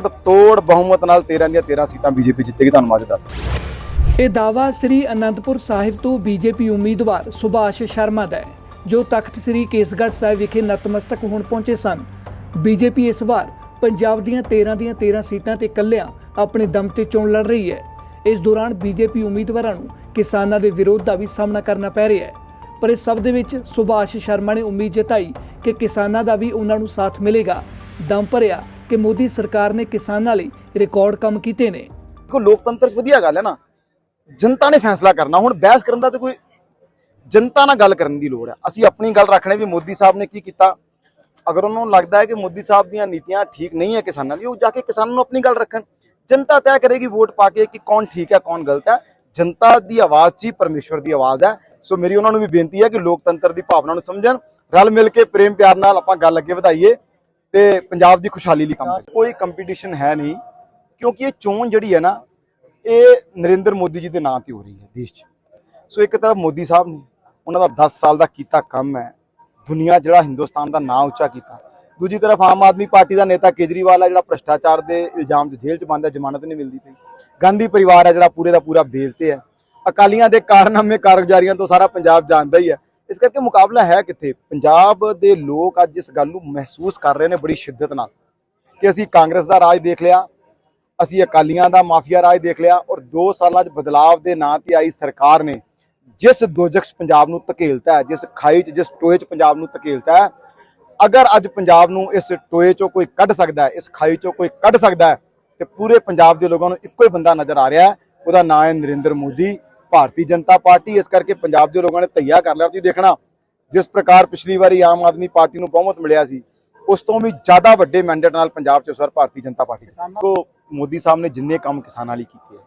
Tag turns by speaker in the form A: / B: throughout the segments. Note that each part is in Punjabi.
A: ਰਿਕਾਰਡ ਤੋੜ ਬਹੁਮਤ ਨਾਲ 13 ਦੀਆਂ 13 ਸੀਟਾਂ ਬੀਜੇਪੀ ਜਿੱਤੇਗੀ, ਤੁਹਾਨੂੰ ਅੱਜ ਦੱਸ
B: ਇਹ ਦਾਅਵਾ ਸ੍ਰੀ ਅਨੰਦਪੁਰ ਸਾਹਿਬ ਤੋਂ ਬੀਜੇਪੀ ਉਮੀਦਵਾਰ ਸੁਭਾਸ਼ ਸ਼ਰਮਾ ਦਾ ਹੈ, ਜੋ ਤਖਤ ਸ੍ਰੀ ਕੇਸਗੜ੍ਹ ਸਾਹਿਬ ਵਿਖੇ ਨਤਮਸਤਕ ਹੋਣ ਪਹੁੰਚੇ ਸਨ। ਬੀਜੇਪੀ ਇਸ ਵਾਰ ਪੰਜਾਬ ਦੀਆਂ 13 ਦੀਆਂ 13 ਸੀਟਾਂ ਤੇ ਇਕੱਲਿਆਂ ਆਪਣੇ ਦਮ ਤੇ ਚੋਣ ਲੜ ਰਹੀ ਹੈ। ਇਸ ਦੌਰਾਨ ਬੀਜੇਪੀ ਉਮੀਦਵਾਰਾਂ ਨੂੰ ਕਿਸਾਨਾਂ ਦੇ ਵਿਰੋਧ ਦਾ ਵੀ ਸਾਹਮਣਾ ਕਰਨਾ ਪੈ ਰਿਹਾ ਹੈ। ਪਰ ਇਸ ਸਭ ਦੇ ਵਿੱਚ ਸੁਭਾਸ਼ ਸ਼ਰਮਾ ਨੇ ਉਮੀਦ ਜਤਾਈ ਕਿ ਕਿਸਾਨਾਂ ਦਾ ਵੀ ਉਹਨਾਂ ਨੂੰ ਸਾਥ ਮਿਲੇਗਾ। ਦਮ ਭਰਿਆ ਕਿ ਮੋਦੀ ਸਰਕਾਰ ਨੇ ਕਿਸਾਨਾਂ ਲਈ ਰਿਕਾਰਡ ਕੰਮ ਕੀਤੇ ਨੇ।
A: ਦੇਖੋ, ਲੋਕਤੰਤਰ ਵਧੀਆ ਗੱਲ ਹੈ ਨਾ। ਜਨਤਾ ਨੇ ਫੈਸਲਾ ਕਰਨਾ। ਹੁਣ ਬਹਿਸ ਕਰਨ ਦਾ ਤਾਂ ਕੋਈ ਜਨਤਾ ਨਾਲ ਗੱਲ ਕਰਨ ਦੀ ਲੋੜ ਹੈ। ਅਸੀਂ ਆਪਣੀ ਗੱਲ ਰੱਖਣੇ ਵੀ ਮੋਦੀ ਸਾਹਿਬ ਨੇ ਕੀ ਕੀਤਾ। ਅਗਰ ਉਹਨਾਂ ਨੂੰ ਲੱਗਦਾ ਹੈ ਕਿ ਮੋਦੀ ਸਾਹਿਬ ਦੀਆਂ ਨੀਤੀਆਂ ਠੀਕ ਨਹੀਂ ਹੈ ਕਿਸਾਨਾਂ ਲਈ, ਉਹ ਜਾ ਕੇ ਕਿਸਾਨਾਂ ਨੂੰ ਆਪਣੀ ਗੱਲ ਰੱਖਣ। ਜਨਤਾ ਤੈਅ ਕਰੇਗੀ ਵੋਟ ਪਾ ਕੇ ਕਿ ਕੌਣ ਠੀਕ ਹੈ, ਕੌਣ ਗਲਤ ਹੈ। ਜਨਤਾ ਦੀ ਆਵਾਜ਼ 'ਚ ਹੀ ਪਰਮੇਸ਼ਵਰ ਦੀ ਆਵਾਜ਼ ਹੈ। ਸੋ ਮੇਰੀ ਉਹਨਾਂ ਨੂੰ ਵੀ ਬੇਨਤੀ ਹੈ ਕਿ ਲੋਕਤੰਤਰ ਦੀ ਭਾਵਨਾ ਨੂੰ ਸਮਝਣ। ਰਲ ਮਿਲ ਕੇ ਪ੍ਰੇਮ ਪਿਆਰ ਨਾਲ ਆਪਾਂ ਗੱਲ ਅੱਗੇ ਵਧਾਈਏ। ਤੇ ਪੰਜਾਬ ਦੀ ਖੁਸ਼ਹਾਲੀ ਲਈ ਕੰਮ ਕਰੀਏ ਕੋਈ ਕੰਪੀਟੀਸ਼ਨ ਹੈ ਨਹੀਂ, ਕਿਉਂਕਿ ਇਹ ਚੋਣ ਜਿਹੜੀ ਹੈ ਨਾ, ਇਹ ਨਰਿੰਦਰ ਮੋਦੀ ਜੀ ਦੇ ਨਾਂ ਤੇ ਹੋ ਰਹੀ ਹੈ ਦੇਸ਼ 'ਚ। ਸੋ ਇੱਕ ਤਰਫ ਮੋਦੀ ਸਾਹਿਬ ਨੇ ਉਹਨਾਂ ਦਾ 10 ਸਾਲ ਦਾ ਕੀਤਾ ਕੰਮ ਹੈ, ਦੁਨੀਆ ਜਿਹੜਾ ਹਿੰਦੁਸਤਾਨ ਦਾ ਨਾਂ ਉੱਚਾ ਕੀਤਾ। ਦੂਜੀ ਤਰਫ ਆਮ ਆਦਮੀ ਪਾਰਟੀ ਦਾ ਨੇਤਾ ਕੇਜਰੀਵਾਲ ਹੈ, ਜਿਹੜਾ ਭ੍ਰਸ਼ਟਾਚਾਰ ਦੇ ਇਲਜ਼ਾਮ 'ਚ ਜੇਲ੍ਹ 'ਚ ਬੰਦ ਹੈ, ਜ਼ਮਾਨਤ ਨਹੀਂ ਮਿਲਦੀ ਪਈ। ਗਾਂਧੀ ਪਰਿਵਾਰ ਹੈ, ਜਿਹੜਾ ਪੂਰੇ ਦਾ ਪੂਰਾ ਬੇਲ ਤੇ ਹੈ। ਅਕਾਲੀਆਂ ਦੇ ਕਾਰਨਾਮੇ ਕਾਰਗੁਜ਼ਾਰੀਆਂ ਤੋਂ ਸਾਰਾ ਪੰਜਾਬ ਜਾਣਦਾ ਹੀ ਹੈ। ਇਸ ਕਰਕੇ ਮੁਕਾਬਲਾ ਹੈ ਕਿੱਥੇ? ਪੰਜਾਬ ਦੇ ਲੋਕ ਅੱਜ ਇਸ ਗੱਲ ਨੂੰ ਮਹਿਸੂਸ ਕਰ ਰਹੇ ਨੇ ਬੜੀ ਸ਼ਿੱਦਤ ਨਾਲ ਕਿ ਅਸੀਂ ਕਾਂਗਰਸ ਦਾ ਰਾਜ ਦੇਖ ਲਿਆ, ਅਸੀਂ ਅਕਾਲੀਆਂ ਦਾ ਮਾਫੀਆ ਰਾਜ ਦੇਖ ਲਿਆ ਔਰ 2 ਸਾਲਾਂ 'ਚ ਬਦਲਾਵ ਦੇ ਨਾਂ ਤੇ ਆਈ ਸਰਕਾਰ ਨੇ ਜਿਸ ਦੋਜਖ ਪੰਜਾਬ ਨੂੰ ਧਕੇਲਤਾ ਹੈ, ਜਿਸ ਖਾਈ 'ਚ, ਜਿਸ ਟੋਏ 'ਚ ਪੰਜਾਬ ਨੂੰ ਧਕੇਲਤਾ ਹੈ, ਅਗਰ ਅੱਜ ਪੰਜਾਬ ਨੂੰ ਇਸ ਟੋਏ 'ਚੋਂ ਕੋਈ ਕੱਢ ਸਕਦਾ ਹੈ, ਇਸ ਖਾਈ 'ਚੋਂ ਕੋਈ ਕੱਢ ਸਕਦਾ ਹੈ, ਤੇ ਪੂਰੇ ਪੰਜਾਬ ਦੇ ਲੋਕਾਂ ਨੂੰ ਇੱਕੋ ਹੀ ਬੰਦਾ ਨਜ਼ਰ ਆ ਰਿਹਾ ਹੈ, ਉਹਦਾ ਨਾਂ ਹੈ ਨਰਿੰਦਰ ਮੋਦੀ। ਭਾਰਤੀ ਜਨਤਾ ਪਾਰਟੀ ਇਸ ਕਰਕੇ ਪੰਜਾਬ ਦੇ ਲੋਕਾਂ ਨੇ ਤਈਆ ਕਰ ਲਿਆ ਤੁਸੀਂ ਦੇਖਣਾ ਜਿਸ ਪ੍ਰਕਾਰ ਪਿਛਲੀ ਵਾਰੀ ਆਮ ਆਦਮੀ ਪਾਰਟੀ ਨੂੰ ਬਹੁਮਤ ਮਿਲਿਆ ਸੀ ਉਸ ਤੋਂ ਵੀ ਜ਼ਿਆਦਾ ਵੱਡੇ ਮੈਂਡੇਟ ਨਾਲ ਪੰਜਾਬ 'ਚ ਇਸ ਵਾਰ ਭਾਰਤੀ ਜਨਤਾ ਪਾਰਟੀ ਕੋ ਮੋਦੀ ਸਾਹਿਬ ਨੇ ਜਿੰਨੇ ਕੰਮ ਕਿਸਾਨਾਂ ਲਈ ਕੀਤੇ ਹੈ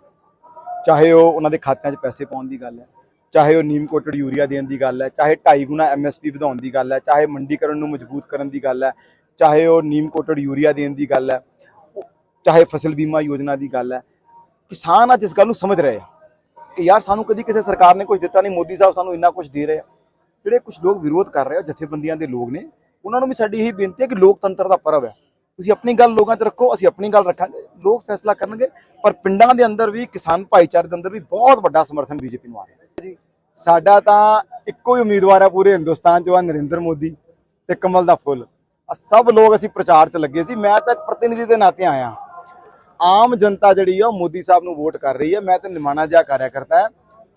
A: ਚਾਹੇ ਉਹ ਉਹਨਾਂ ਦੇ ਖਾਤਿਆਂ 'ਚ ਪੈਸੇ ਪਾਉਣ ਦੀ ਗੱਲ ਹੈ ਚਾਹੇ ਉਹ ਨੀਮ ਕੋਟਡ ਯੂਰੀਆ ਦੇਣ ਦੀ ਗੱਲ ਹੈ ਚਾਹੇ 2.5 ਗੁਣਾ ਐਮਐਸਪੀ ਵਧਾਉਣ ਦੀ ਗੱਲ ਹੈ ਚਾਹੇ ਮੰਡੀਕਰਨ ਨੂੰ ਮਜ਼ਬੂਤ ਕਰਨ ਦੀ ਗੱਲ ਹੈ ਚਾਹੇ ਉਹ ਨੀਮ ਕੋਟਡ ਯੂਰੀਆ ਦੇਣ ਦੀ ਗੱਲ ਹੈ ਚਾਹੇ ਫਸਲ ਬੀਮਾ ਯੋਜਨਾ ਦੀ ਗੱਲ ਹੈ ਕਿਸਾਨ ਅੱਜ ਇਸ ਗੱਲ ਨੂੰ ਸਮਝ ਰਹੇ ਆ। ਕਿ ਯਾਰ ਸਾਨੂੰ ਕਦੀ ਕਿਸੇ ਸਰਕਾਰ ਨੇ ਕੁਝ ਦਿੱਤਾ ਨਹੀਂ, ਮੋਦੀ ਸਾਹਿਬ ਸਾਨੂੰ ਇੰਨਾ ਕੁਝ ਦੇ ਰਹੇ ਆ। ਜਿਹੜੇ ਕੁਝ ਲੋਕ ਵਿਰੋਧ ਕਰ ਰਹੇ ਆ, ਜਥੇਬੰਦੀਆਂ ਦੇ ਲੋਕ ਨੇ, ਉਹਨਾਂ ਨੂੰ ਵੀ ਸਾਡੀ ਇਹੀ ਬੇਨਤੀ ਹੈ ਕਿ ਲੋਕਤੰਤਰ ਦਾ ਪਰਵ ਹੈ। ਤੁਸੀਂ ਆਪਣੀ ਗੱਲ ਲੋਕਾਂ 'ਚ ਰੱਖੋ, ਅਸੀਂ ਆਪਣੀ ਗੱਲ ਰੱਖਾਂਗੇ। ਲੋਕ ਫੈਸਲਾ ਕਰਨਗੇ, ਪਰ ਪਿੰਡਾਂ ਦੇ ਅੰਦਰ ਵੀ, ਕਿਸਾਨ ਭਾਈਚਾਰੇ ਦੇ ਅੰਦਰ ਵੀ ਬਹੁਤ ਵੱਡਾ ਸਮਰਥਨ ਬੀਜੇਪੀ ਨੂੰ ਆ ਰਿਹਾ ਹੈ। ਜੀ, ਸਾਡਾ ਤਾਂ ਇੱਕੋ ਹੀ ਉਮੀਦਵਾਰ ਹੈ ਪੂਰੇ ਹਿੰਦੁਸਤਾਨ 'ਚ ਆ, ਨਰਿੰਦਰ ਮੋਦੀ ਤੇ ਕਮਲ ਦਾ ਫੁੱਲ। ਆ ਸਭ ਲੋਕ ਅਸੀਂ ਪ੍ਰਚਾਰ 'ਚ ਲੱਗੇ ਸੀ। ਮੈਂ ਤਾਂ ਇੱਕ ਪ੍ਰਤੀਨਿਧੀ ਦੇ ਨਾਤੇ ਆਇਆ। ਆਮ ਜਨਤਾ ਜਿਹੜੀ ਆ ਉਹ ਮੋਦੀ ਸਾਹਿਬ ਨੂੰ ਵੋਟ ਕਰ ਰਹੀ ਹੈ ਮੈਂ ਤਾਂ ਨਿਮਾਣਾ ਜਿਹਾ ਕਰਿਆ ਕਰਤਾ ਹੈ।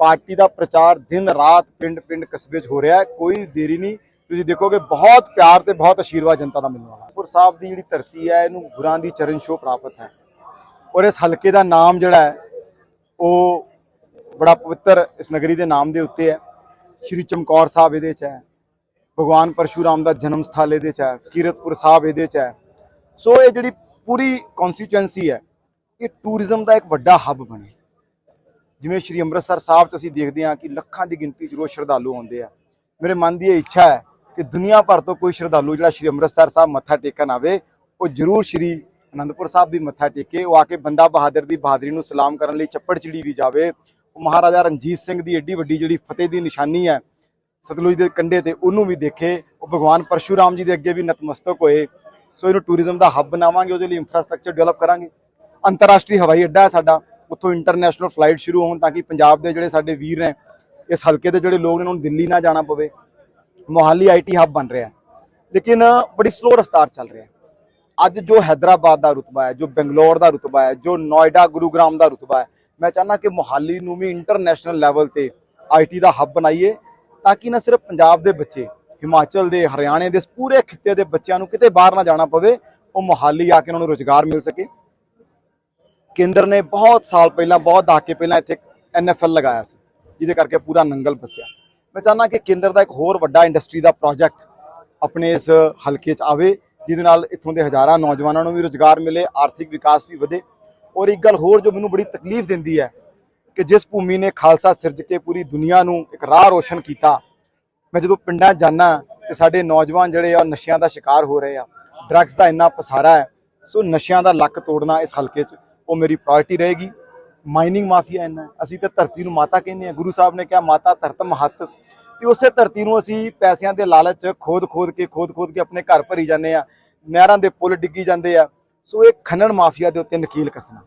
A: ਪਾਰਟੀ ਦਾ ਪ੍ਰਚਾਰ ਦਿਨ ਰਾਤ ਪਿੰਡ ਪਿੰਡ ਕਸਬੇ 'ਚ ਹੋ ਰਿਹਾ ਹੈ। ਕੋਈ ਦੇਰੀ ਨਹੀਂ। ਤੁਸੀਂ ਦੇਖੋਗੇ ਬਹੁਤ ਪਿਆਰ ਤੇ ਬਹੁਤ ਆਸ਼ੀਰਵਾਦ ਜਨਤਾ ਦਾ ਮਿਲਣ ਵਾਲਾ। ਪੁਰ ਸਾਹਿਬ ਦੀ ਜਿਹੜੀ ਧਰਤੀ ਹੈ, ਇਹਨੂੰ ਗੁਰਾਂ ਦੀ ਚਰਨ ਛੋਹ ਪ੍ਰਾਪਤ ਹੈ। ਔਰ ਇਸ ਹਲਕੇ ਦਾ ਨਾਮ ਜਿਹੜਾ ਹੈ, ਉਹ ਬੜਾ ਪਵਿੱਤਰ ਇਸ ਨਗਰੀ ਦੇ ਨਾਮ ਦੇ ਉੱਤੇ ਹੈ। ਸ਼੍ਰੀ ਚਮਕੌਰ ਸਾਹਿਬ ਇਹਦੇ 'ਚ ਹੈ। ਭਗਵਾਨ ਪਰਸ਼ੂਰਾਮ ਦਾ ਜਨਮ ਸਥਲ ਇਹਦੇ 'ਚ ਹੈ। ਕੀਰਤਪੁਰ ਸਾਹਿਬ ਇਹਦੇ 'ਚ ਹੈ। ਸੋ ਇਹ ਜਿਹੜੀ ਪੂਰੀ ਕਨਸਟੀਚੁਐਂਸੀ ਹੈ ਇਹ ਟੂਰਿਜ਼ਮ ਦਾ ਇੱਕ ਵੱਡਾ ਹੱਬ ਬਣੇ। ਜਿਵੇਂ ਸ਼੍ਰੀ ਅੰਮ੍ਰਿਤਸਰ ਸਾਹਿਬ 'ਚ ਅਸੀਂ ਦੇਖਦੇ ਹਾਂ ਕਿ ਲੱਖਾਂ ਦੀ ਗਿਣਤੀ 'ਚ ਰੋਜ਼ ਸ਼ਰਧਾਲੂ ਆਉਂਦੇ ਆ। ਮੇਰੇ ਮਨ ਦੀ ਇਹ ਇੱਛਾ ਹੈ ਕਿ ਦੁਨੀਆ ਭਰ ਤੋਂ ਕੋਈ ਸ਼ਰਧਾਲੂ ਜਿਹੜਾ ਸ਼੍ਰੀ ਅੰਮ੍ਰਿਤਸਰ ਸਾਹਿਬ ਮੱਥਾ ਟੇਕਣ ਆਵੇ, ਉਹ ਜ਼ਰੂਰ ਸ਼੍ਰੀ ਅਨੰਦਪੁਰ ਸਾਹਿਬ ਵੀ ਮੱਥਾ ਟੇਕੇ, ਉਹ ਆ ਕੇ ਬੰਦਾ ਬਹਾਦਰ ਦੀ ਬਹਾਦਰੀ ਨੂੰ ਸਲਾਮ ਕਰਨ ਲਈ ਚੱਪੜ ਚਿੜੀ ਵੀ ਜਾਵੇ। ਉਹ ਮਹਾਰਾਜਾ ਰਣਜੀਤ ਸਿੰਘ ਦੀ ਏਡੀ ਵੱਡੀ ਜਿਹੜੀ ਫਤਿਹ ਦੀ ਨਿਸ਼ਾਨੀ ਹੈ, ਸਤਲੁਜ ਦੇ ਕੰਢੇ ਤੇ ਉਹਨੂੰ ਵੀ ਦੇਖੇ। ਉਹ ਭਗਵਾਨ ਪਰਸ਼ੂਰਾਮ ਜੀ ਦੇ ਅੱਗੇ ਵੀ ਨਤਮਸਤਕ ਹੋਏ। ਸੋ ਇਹਨੂੰ ਟੂਰਿਜ਼ਮ ਦਾ ਹੱਬ ਬਣਾਵਾਂਗੇ, ਉਹਦੇ ਲਈ ਇਨਫਰਾਸਟ੍ਰਕਚਰ ਡਿਵੈਲਪ ਕਰਾਂਗੇ। ਅੰਤਰਰਾਸ਼ਟਰੀ ਹਵਾਈ ਅੱਡਾ ਹੈ ਸਾਡਾ, ਉੱਥੋਂ ਇੰਟਰਨੈਸ਼ਨਲ ਫਲਾਈਟ ਸ਼ੁਰੂ ਹੋਣ ਤਾਂ ਕਿ ਪੰਜਾਬ ਦੇ ਜਿਹੜੇ ਸਾਡੇ ਵੀਰ ਨੇ, ਇਸ ਹਲਕੇ ਦੇ ਜਿਹੜੇ ਲੋਕ ਨੇ ਉਹਨਾਂ ਨੂੰ ਦਿੱਲੀ ਨਾ ਜਾਣਾ ਪਵੇ। ਮੋਹਾਲੀ ਆਈਟੀ ਹੱਬ ਬਣ ਰਿਹਾ ਲੇਕਿਨ ਬੜੀ ਸਲੋ ਰਫਤਾਰ ਚੱਲ ਰਿਹਾ ਅੱਜ ਜੋ ਹైదరాబాద్ ਦਾ ਰੁਤਬਾ ਹੈ, ਜੋ ਬੰਗਲੌਰ ਦਾ ਰੁਤਬਾ ਹੈ, ਜੋ ਨੋਇਡਾ, ਗੁਰੂਗ੍ਰਾਮ ਦਾ ਰੁਤਬਾ ਹੈ, ਮੈਂ ਚਾਹਨਾ ਕਿ ਮੋਹਾਲੀ ਨੂੰ ਵੀ ਇੰਟਰਨੈਸ਼ਨਲ ਲੈਵਲ ਤੇ ਆਈਟੀ ਦਾ ਹੱਬ ਬਣਾਈਏ, ਤਾਂ ਕਿ ਨਾ ਸਿਰਫ ਪੰਜਾਬ ਦੇ ਬੱਚੇ, ਹਿਮਾਚਲ ਦੇ, ਹਰਿਆਣੇ ਦੇ ਪੂਰੇ ਖਿੱਤੇ ਦੇ ਬੱਚਿਆਂ ਨੂੰ ਕਿਤੇ ਬਾਹਰ ਨਾ ਜਾਣਾ ਪਵੇ, ਉਹ ਮੋਹਾਲੀ ਆ ਕੇ ਉਹਨਾਂ ਨੂੰ ਰੋਜ਼ਗਾਰ ਮਿਲ ਸਕੇ। ਕੇਂਦਰ ਨੇ ਬਹੁਤ ਸਾਲ ਪਹਿਲਾਂ, ਬਹੁਤ ਦਹਾਕੇ ਪਹਿਲਾਂ ਇੱਥੇ ਐਨਐਫਐਲ ਲਗਾਇਆ ਸੀ, ਜਿਹਦੇ ਕਰਕੇ ਪੂਰਾ ਨੰਗਲ ਫਸਿਆ। ਮੈਂ ਚਾਹੁੰਦਾ ਕਿ ਕੇਂਦਰ ਦਾ ਇੱਕ ਹੋਰ ਵੱਡਾ ਇੰਡਸਟਰੀ ਦਾ ਪ੍ਰੋਜੈਕਟ ਆਪਣੇ ਇਸ ਹਲਕੇ 'ਚ ਆਵੇ, ਜਿਹਦੇ ਨਾਲ ਇੱਥੋਂ ਦੇ ਹਜ਼ਾਰਾਂ ਨੌਜਵਾਨਾਂ ਨੂੰ ਵੀ ਰੋਜ਼ਗਾਰ ਮਿਲੇ, ਆਰਥਿਕ ਵਿਕਾਸ ਵੀ ਵਧੇ। ਔਰ ਇੱਕ ਗੱਲ ਹੋਰ ਜੋ ਮੈਨੂੰ ਬੜੀ ਤਕਲੀਫ ਦਿੰਦੀ ਹੈ, ਕਿ ਜਿਸ ਭੂਮੀ ਨੇ ਖਾਲਸਾ ਸਿਰਜ ਕੇ ਪੂਰੀ ਦੁਨੀਆ ਨੂੰ ਇੱਕ ਰਾਹ ਰੋਸ਼ਨ ਕੀਤਾ, ਮੈਂ ਜਦੋਂ ਪਿੰਡਾਂ 'ਚ ਜਾਂਦਾ, ਤੇ ਸਾਡੇ ਨੌਜਵਾਨ ਜਿਹੜੇ ਆ, ਉਹ ਨਸ਼ਿਆਂ ਦਾ ਸ਼ਿਕਾਰ ਹੋ ਰਹੇ ਆ ਡਰੱਗਸ ਦਾ ਇੰਨਾ ਪਸਾਰਾ ਹੈ, ਸੋ ਨਸ਼ਿਆਂ ਦਾ ਲੱਕ ਤੋੜਨਾ ਇਸ ਹਲਕੇ 'ਚ ਉਹ ਮੇਰੀ ਪ੍ਰਾਇੋਰਟੀ ਰਹੇਗੀ। ਮਾਈਨਿੰਗ ਮਾਫੀਆ ਇੰਨਾ ਅਸੀਂ ਤਾਂ ਧਰਤੀ ਨੂੰ ਮਾਤਾ ਕਹਿੰਦੇ ਆ ਗੁਰੂ ਸਾਹਿਬ ਨੇ ਕਿਹਾ, ਮਾਤਾ, ਧਰਤ ਮਹੱਤ। ਤੇ ਉਸੇ ਧਰਤੀ ਨੂੰ ਅਸੀਂ ਪੈਸਿਆਂ ਦੇ ਲਾਲਚ ਖੋਦ ਖੋਦ ਕੇ ਖੋਦ ਖੋਦ ਕੇ ਆਪਣੇ ਘਰ ਭਰੀ ਜਾਂਦੇ ਆ ਨਹਿਰਾਂ ਦੇ ਪੁਲ ਡਿੱਗੀ ਜਾਂਦੇ ਆ। ਸੋ ਇਹ ਖਨਨ ਮਾਫੀਆ ਦੇ ਉੱਤੇ ਨਕੀਲ ਕੱਸਣਾ।